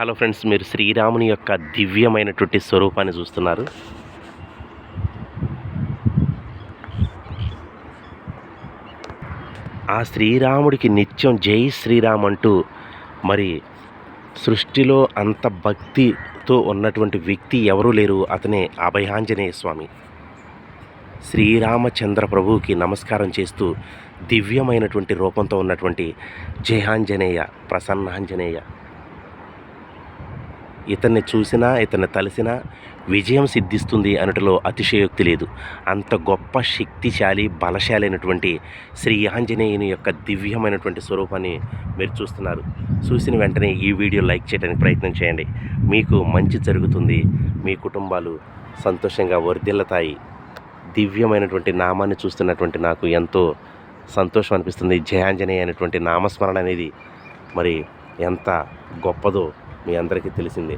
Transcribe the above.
Hello friends మీరు శ్రీరాముని యొక్క దివ్యమైనటువంటి స్వరూపాన్ని చూస్తున్నారు. ఆ శ్రీరాముడికి నిత్యం జై శ్రీరామ్ అంటూ మరి సృష్టిలో అంత భక్తితో ఉన్నటువంటి వ్యక్తి ఎవరూ లేరు. అతనే అభయాంజనేయ స్వామి. శ్రీరామచంద్ర ప్రభువుకి నమస్కారం చేస్తూ దివ్యమైనటువంటి రూపంతో ఉన్నటువంటి జయాంజనేయ ప్రసన్నాంజనేయ ఇతన్ని చూసినా ఇతన్ని తలసినా విజయం సిద్ధిస్తుంది అనటలో అతిశయోక్తి లేదు. అంత గొప్ప శక్తిశాలి బలశాలి అయినటువంటి శ్రీ ఆంజనేయుని యొక్క దివ్యమైనటువంటి స్వరూపాన్ని మీరు చూస్తున్నారు. చూసిన వెంటనే ఈ వీడియో లైక్ చేయడానికి ప్రయత్నం చేయండి. మీకు మంచి జరుగుతుంది. మీ కుటుంబాలు సంతోషంగా వర్ధిల్లతాయి. దివ్యమైనటువంటి నామాన్ని చూస్తున్నటువంటి నాకు ఎంతో సంతోషం అనిపిస్తుంది. జయాంజనేయ అనేటువంటి నామస్మరణ అనేది మరి ఎంత గొప్పదో మీ అందరికీ తెలిసిందే.